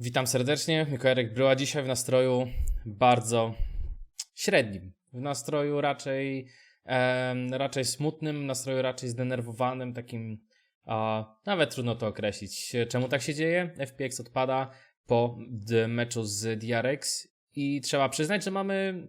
Witam serdecznie, Mikołajek Bryła. Dzisiaj w nastroju bardzo średnim. W nastroju raczej, em, raczej smutnym, nastroju raczej zdenerwowanym, takim a, nawet trudno to określić. Czemu tak się dzieje? FPX odpada po meczu z DRX i trzeba przyznać, że mamy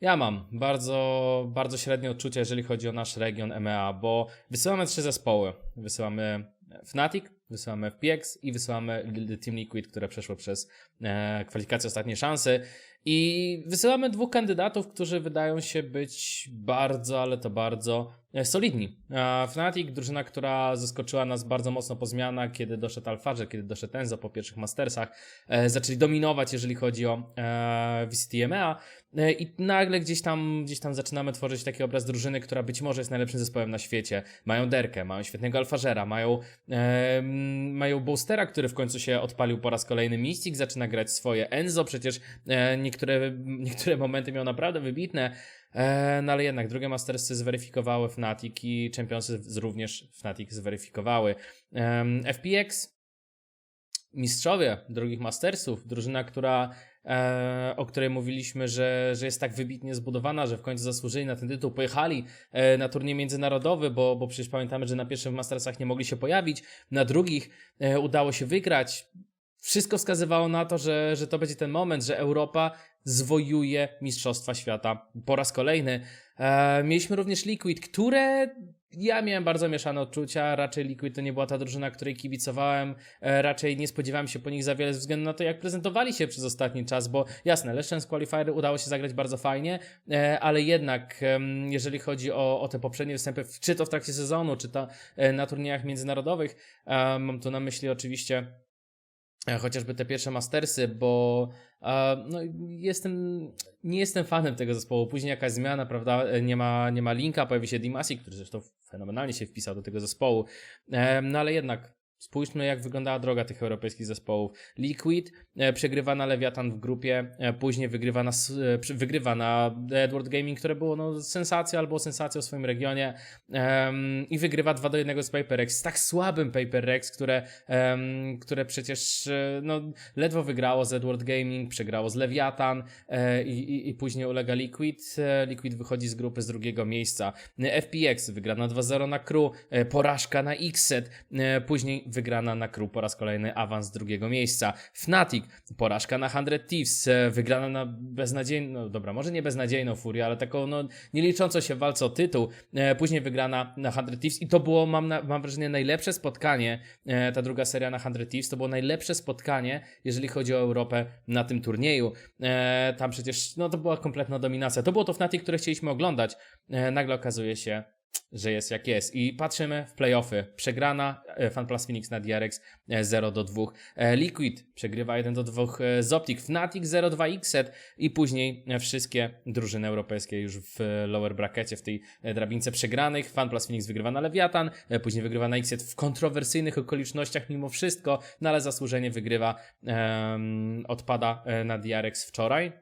ja mam bardzo, bardzo średnie odczucia, jeżeli chodzi o nasz region EMEA, bo wysyłamy trzy zespoły. Wysyłamy Fnatic, wysyłamy FPX i wysyłamy Team Liquid, które przeszło przez e, kwalifikację ostatniej szansy. I wysyłamy dwóch kandydatów, którzy wydają się być bardzo, ale to bardzo e, solidni. E, Fnatic, drużyna, która zaskoczyła nas bardzo mocno po zmianach, kiedy doszedł Alfarze, kiedy doszedł Enzo po pierwszych Mastersach, e, zaczęli dominować, jeżeli chodzi o VCT EMEA. E, I nagle gdzieś tam, gdzieś tam zaczynamy tworzyć taki obraz drużyny, która być może jest najlepszym zespołem na świecie. Mają Derkę, mają świetnego Alfażera, mają, mają Boostera, który w końcu się odpalił po raz kolejny. Mystic zaczyna grać swoje. Enzo przecież e, niektóre, niektóre momenty miał naprawdę wybitne. E, no ale jednak drugie Mastersy zweryfikowały Fnatic i Championsy również Fnatic zweryfikowały. FPX mistrzowie drugich Mastersów, drużyna, która, o której mówiliśmy, że, że jest tak wybitnie zbudowana, że w końcu zasłużyli na ten tytuł, pojechali e, na turniej międzynarodowy, bo, bo przecież pamiętamy, że na pierwszych Mastersach nie mogli się pojawić, na drugich e, udało się wygrać. Wszystko wskazywało na to, że, że to będzie ten moment, że Europa zwojuje Mistrzostwa Świata po raz kolejny. E, mieliśmy również Liquid, które ja miałem bardzo mieszane odczucia. Raczej Liquid to nie była ta drużyna, której kibicowałem. E, raczej nie spodziewałem się po nich za wiele ze względu na to, jak prezentowali się przez ostatni czas, bo jasne, Legends Qualifier udało się zagrać bardzo fajnie, e, ale jednak jeżeli chodzi o, o te poprzednie występy, czy to w trakcie sezonu, czy to e, na turniejach międzynarodowych, mam tu na myśli oczywiście chociażby te pierwsze Mastersy, bo e, no, jestem, nie jestem fanem tego zespołu. Później jakaś zmiana, prawda, e, nie ma, nie ma linka, pojawi się Dimasi, który zresztą fenomenalnie się wpisał do tego zespołu, e, no ale jednak spójrzmy jak wyglądała droga tych europejskich zespołów. Liquid e, przegrywa na Leviathan w grupie, e, później wygrywa na, e, wygrywa na Edward Gaming, które było no, sensacją albo sensacją w swoim regionie em, i wygrywa 2 do 1 z PaperX, z tak słabym PaperX, które, em, które przecież no, ledwo wygrało z Edward Gaming, przegrało z Leviathan e, i, i, później ulega Liquid. Liquid wychodzi z grupy z drugiego miejsca. FPX wygrana 2-0 na Crew, porażka na Xset, później wygrana na Crew po raz kolejny awans drugiego miejsca. Fnatic, porażka na 100 Thieves, e, wygrana na beznadziejną, no dobra, może nie beznadziejną Furię, ale taką no, nie liczącą się walce o tytuł. E, później wygrana na 100 Thieves i to było, mam, na, mam wrażenie, najlepsze spotkanie, e, ta druga seria na 100 Thieves, to było najlepsze spotkanie, jeżeli chodzi o Europę na tym turnieju. Tam przecież, no to była kompletna dominacja. To było to Fnatic, które chcieliśmy oglądać. Nagle okazuje się, że jest jak jest. I patrzymy w playoffy. Przegrana e, FunPlus Phoenix na DRX e, 0 do 2. E, Liquid przegrywa 1 do 2 e, z Optic. Fnatic 0-2 Xset i później wszystkie drużyny europejskie już w lower brackecie, w tej drabince przegranych. FunPlus Phoenix wygrywa na Leviathan, e, później wygrywa na Xset w kontrowersyjnych okolicznościach mimo wszystko, no ale zasłużenie wygrywa, em, odpada na DRX wczoraj.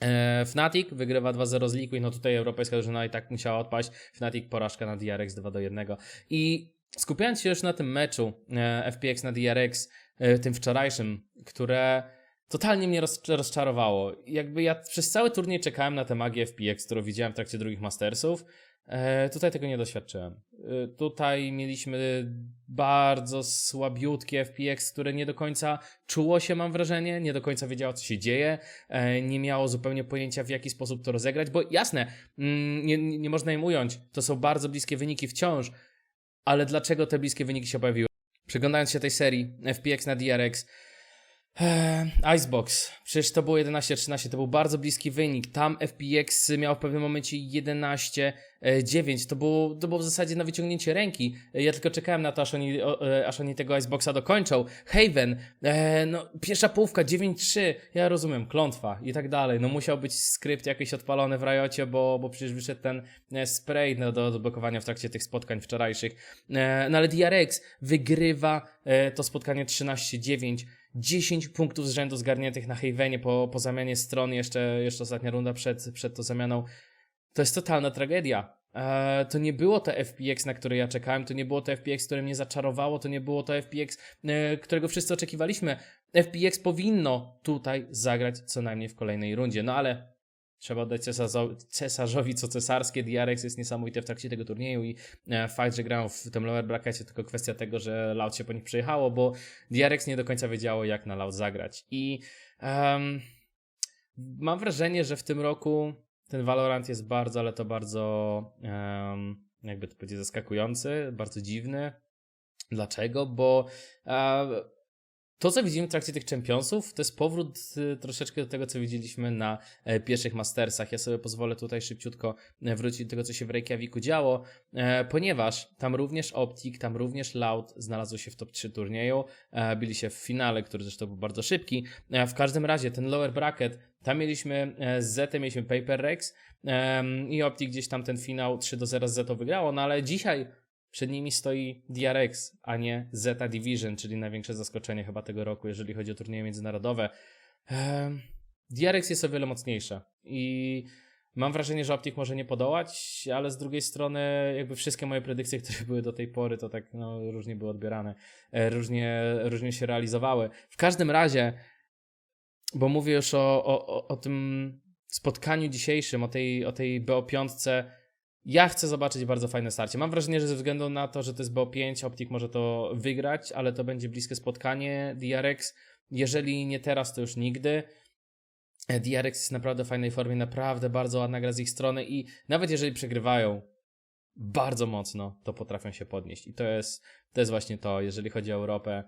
E, Fnatic wygrywa 2-0 z Liquid, no tutaj europejska drużyna i tak musiała odpaść. Fnatic porażka na DRX 2-1. I skupiając się już na tym meczu e, FPX na DRX, e, tym wczorajszym, które totalnie mnie roz, rozczarowało. Jakby ja przez cały turniej czekałem na tę magię FPX, którą widziałem w trakcie drugich Mastersów. E, tutaj tego nie doświadczyłem. E, tutaj mieliśmy bardzo słabiutkie FPX, które nie do końca czuło się, mam wrażenie, nie do końca wiedziało, co się dzieje, e, nie miało zupełnie pojęcia, w jaki sposób to rozegrać, bo jasne, mm, nie, nie można im ująć, to są bardzo bliskie wyniki wciąż, ale dlaczego te bliskie wyniki się pojawiły? Przyglądając się tej serii FPX na DRX, Eee, Icebox. Przecież to było 11-13, to był bardzo bliski wynik. Tam FPX miał w pewnym momencie 11-9. To było, to było w zasadzie na wyciągnięcie ręki. E, Ja tylko czekałem na to, aż oni, o, e, aż oni tego Iceboxa dokończą. Haven, e, no, pierwsza połówka 9-3. Ja rozumiem, klątwa i tak dalej. No musiał być skrypt jakiś odpalony w Riocie, bo, bo przecież wyszedł ten e, spray no, do odblokowania w trakcie tych spotkań wczorajszych. E, no ale DRX wygrywa e, to spotkanie 13-9. 10 punktów z rzędu zgarniętych na Havenie po, po zamianie stron, jeszcze, jeszcze ostatnia runda przed, przed tą zamianą. To jest totalna tragedia. E, to nie było to FPX, na które ja czekałem, to nie było to FPX, które mnie zaczarowało, to nie było to FPX, e, którego wszyscy oczekiwaliśmy. FPX powinno tutaj zagrać co najmniej w kolejnej rundzie. No ale trzeba oddać cesarzo- cesarzowi co cesarskie. DRX jest niesamowity w trakcie tego turnieju i e, fakt, że grają w tym lower bracketie, tylko kwestia tego, że Loud się po nich przejechało, bo DRX nie do końca wiedziało, jak na Loud zagrać. I em, mam wrażenie, że w tym roku ten Valorant jest bardzo, ale to bardzo, em, jakby to powiedzieć, zaskakujący, bardzo dziwny. Dlaczego? Bo e, to, co widzimy w trakcie tych Championsów, to jest powrót y, troszeczkę do tego, co widzieliśmy na e, pierwszych Mastersach. Ja sobie pozwolę tutaj szybciutko e, wrócić do tego, co się w Reykjaviku działo, e, ponieważ tam również Optik, tam również Loud znalazły się w top 3 turnieju, byli się w finale, który zresztą był bardzo szybki. W każdym razie ten lower bracket, tam mieliśmy Z, mieliśmy Paper Rex i Optik gdzieś tam ten finał 3 do 0 z Z wygrało, no ale dzisiaj przed nimi stoi DRX, a nie Zeta Division, czyli największe zaskoczenie chyba tego roku, jeżeli chodzi o turnieje międzynarodowe. Ehm, DRX jest o wiele mocniejsze i mam wrażenie, że Optik może nie podołać, ale z drugiej strony jakby wszystkie moje predykcje, które były do tej pory, to tak no, różnie były odbierane, e, różnie, różnie się realizowały. W każdym razie, bo mówię już o, o, o- o tym spotkaniu dzisiejszym, o tej, o tej BO5, ja chcę zobaczyć bardzo fajne starcie. Mam wrażenie, że ze względu na to, że to jest BO5, Optik może to wygrać, ale to będzie bliskie spotkanie. DRX, jeżeli nie teraz, to już nigdy. DRX jest naprawdę w fajnej formie, naprawdę bardzo ładna gra z ich strony i nawet jeżeli przegrywają bardzo mocno, to potrafią się podnieść. I to jest, to jest właśnie to, jeżeli chodzi o Europę.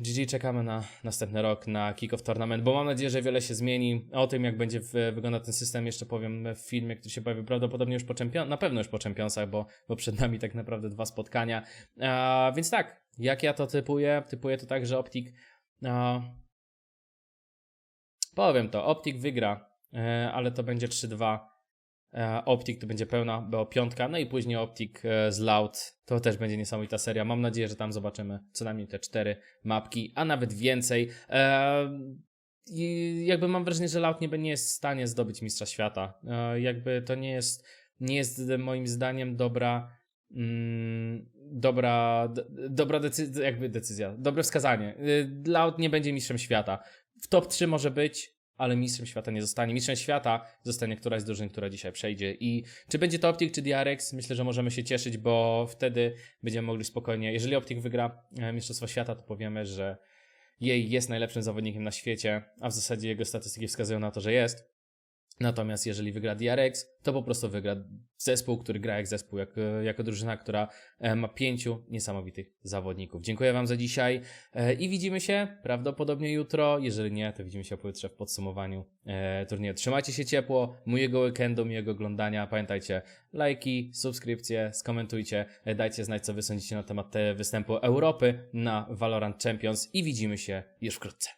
GG czekamy na następny rok, na Kick-Off Tournament, bo mam nadzieję, że wiele się zmieni. O tym, jak będzie wyglądał ten system, jeszcze powiem w filmie, który się pojawi prawdopodobnie już po czempion, na pewno już po czempionsach, bo, bo przed nami tak naprawdę dwa spotkania. A, więc tak, jak ja to typuję? Typuję to tak, że Optik. A, powiem to, Optik wygra, e, ale to będzie 3-2. E, Optik to będzie pełna BO5, no i później Optik e, z Loud. To też będzie niesamowita seria. Mam nadzieję, że tam zobaczymy co najmniej te cztery mapki, a nawet więcej. E, I jakby mam wrażenie, że Loud nie, jest w stanie zdobyć Mistrza Świata. Jakby to nie jest, nie jest moim zdaniem dobra. Mm, dobra, dobra decyzja, jakby decyzja, dobre wskazanie. Loud nie będzie mistrzem świata. W top 3 może być, ale mistrzem świata nie zostanie. Mistrzem świata zostanie któraś z drużyn, która dzisiaj przejdzie. I czy będzie to Optik, czy DRX, myślę, że możemy się cieszyć, bo wtedy będziemy mogli spokojnie. Jeżeli Optik wygra e, Mistrzostwo Świata, to powiemy, że jej jest najlepszym zawodnikiem na świecie, a w zasadzie jego statystyki wskazują na to, że jest. Natomiast jeżeli wygra DRX, to po prostu wygra zespół, który gra jak zespół, jak, jako drużyna, która e, ma pięciu niesamowitych zawodników. Dziękuję Wam za dzisiaj e, i widzimy się prawdopodobnie jutro. Jeżeli nie, to widzimy się pojutrze w podsumowaniu e, turnieju. Trzymajcie się ciepło, miłego weekendu, miłego oglądania. Pamiętajcie, lajki, subskrypcje, skomentujcie, e, dajcie znać, co Wy sądzicie na temat e, występu Europy na Valorant Champions i widzimy się już wkrótce.